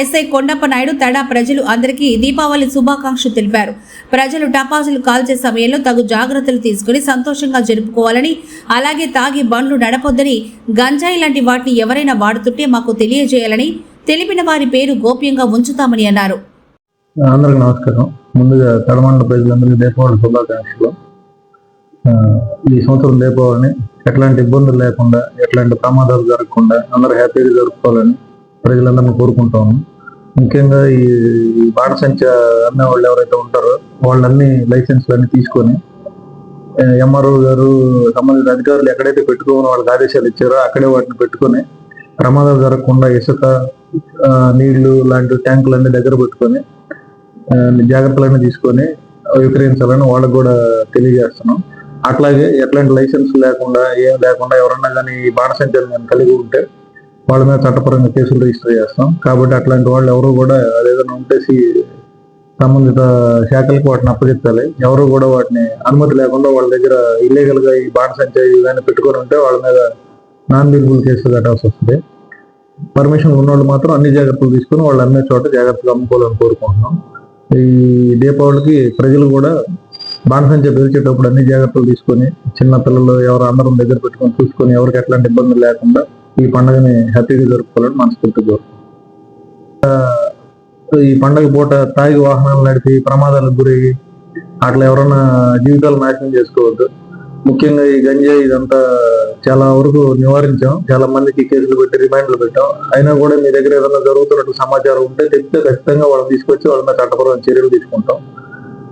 SI Kondappa Naidu తడా ప్రజలు అందరికీ దీపావళి శుభాకాంక్షలు తెలిపారు. ప్రజలు టపాసులు కాల్చే సమయంలో తగు జాగ్రత్తలు తీసుకుని సంతోషంగా జరుపుకోవాలని అలాగే తాగి బండ్లు నడపొద్దని గంజాయి లాంటి వాటిని ఎవరైనా వాడుతుంటే మాకు తెలియజేయాలని తెలిపిన వారి పేరు గోప్యంగా ఉంచుతామని అన్నారు. అందరికి నమస్కారం. ముందుగా తడమండల ప్రజలందరికీ దీపావళి శుభాకాంక్షలు. ఈ సంవత్సరం దీపావళిని ఎట్లాంటి ఇబ్బందులు లేకుండా ఎట్లాంటి ప్రమాదాలు జరగకుండా అందరూ హ్యాపీగా జరుపుకోవాలని ప్రజలందరినీ కోరుకుంటాము. ముఖ్యంగా ఈ బాణ సంఖ్య అమ్మే వాళ్ళు ఎవరైతే ఉంటారో వాళ్ళన్ని లైసెన్స్లన్నీ తీసుకొని ఎంఆర్ఓ గారు సంబంధిత అధికారులు ఎక్కడైతే పెట్టుకోమని వాళ్ళకి ఆదేశాలు ఇచ్చారో అక్కడే వాటిని పెట్టుకొని ప్రమాదాలు జరగకుండా ఇసుక నీళ్ళు లాంటి ట్యాంకులన్నీ దగ్గర పెట్టుకొని జాగ్రత్తలన్నీ తీసుకొని విక్రయించాలని వాళ్ళకు కూడా తెలియజేస్తున్నాం. అట్లాగే ఎట్లాంటి లైసెన్స్ లేకుండా ఏం లేకుండా ఎవరన్నా కానీ ఈ బాణసంచారం కానీ కలిగి ఉంటే వాళ్ళ మీద చట్టపరంగా కేసులు రిజిస్టర్ చేస్తాం. కాబట్టి అట్లాంటి వాళ్ళు ఎవరు కూడా అదేదైనా ఉంటే సంబంధిత శాఖలకు వాటిని అప్పచెప్పాలి. ఎవరు కూడా వాటిని అనుమతి లేకుండా వాళ్ళ దగ్గర ఇల్లీగల్గా ఈ బాణసంచా ఇవి కానీ పెట్టుకొని ఉంటే వాళ్ళ మీద నాన్ బిల్బుల్ కేసులు కట్టాల్సి వస్తుంది. పర్మిషన్ ఉన్న వాళ్ళు మాత్రం అన్ని జాగ్రత్తలు తీసుకుని వాళ్ళు అమ్మే చోట జాగ్రత్తగా అమ్ముకోవాలని కోరుకుంటున్నాం. ఈ దీపావళికి ప్రజలు కూడా బాణసంచ పేల్చేటప్పుడు అన్ని జాగ్రత్తలు తీసుకొని చిన్న పిల్లలు ఎవరు అందరం దగ్గర పెట్టుకొని చూసుకొని ఎవరికి ఎట్లాంటి ఇబ్బందులు లేకుండా ఈ పండుగని హ్యాపీగా జరుపుకోవాలని మనస్ఫూర్తిగా కోరుకుంటాం ఈ పండగ పూట తాగి వాహనాలు నడిపి ప్రమాదాలకు గురయ్యి అట్లా ఎవరన్నా జీవితాలు నాశనం చేసుకోవద్దు. ముఖ్యంగా ఈ గంజా ఇదంతా చాలా వరకు నివారించాం. చాలా మందికి కేసులు పెట్టి రిమైండ్లు పెట్టాం. అయినా కూడా మీ దగ్గర ఏదైనా జరుగుతున్నట్టు సమాచారం ఉంటే చెప్తే ఖచ్చితంగా వాళ్ళని తీసుకొచ్చి వాళ్ళ మీద చట్టపరమైన చర్యలు తీసుకుంటాం.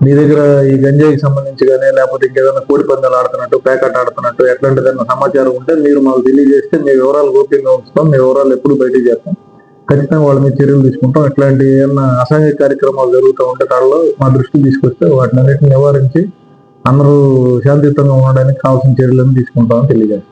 మీ దగ్గర ఈ గంజాయికి సంబంధించి కానీ లేకపోతే ఇంకేదైనా కోడి పందాలు ఆడుతున్నట్టు పేకాట ఆడుతున్నట్టు ఎట్లాంటిదైనా సమాచారం ఉంటే మీరు మాకు తెలియజేస్తే మీ వివరాలు గోప్యంగా ఉంచుతాం. మీ వివరాలు ఎప్పుడు బయటకు చేస్తాం. ఖచ్చితంగా వాళ్ళ మీద చర్యలు తీసుకుంటాం. ఇట్లాంటి ఏమన్నా అసాంఘిక కార్యక్రమాలు జరుగుతూ ఉంటే కాళ్ళలో మా దృష్టికి తీసుకొస్తే వాటిని అన్నిటిని నివారించి అందరూ శాంతియుతంగా ఉండడానికి కావాల్సిన చర్యలను తీసుకుంటామని తెలియజేస్తాం.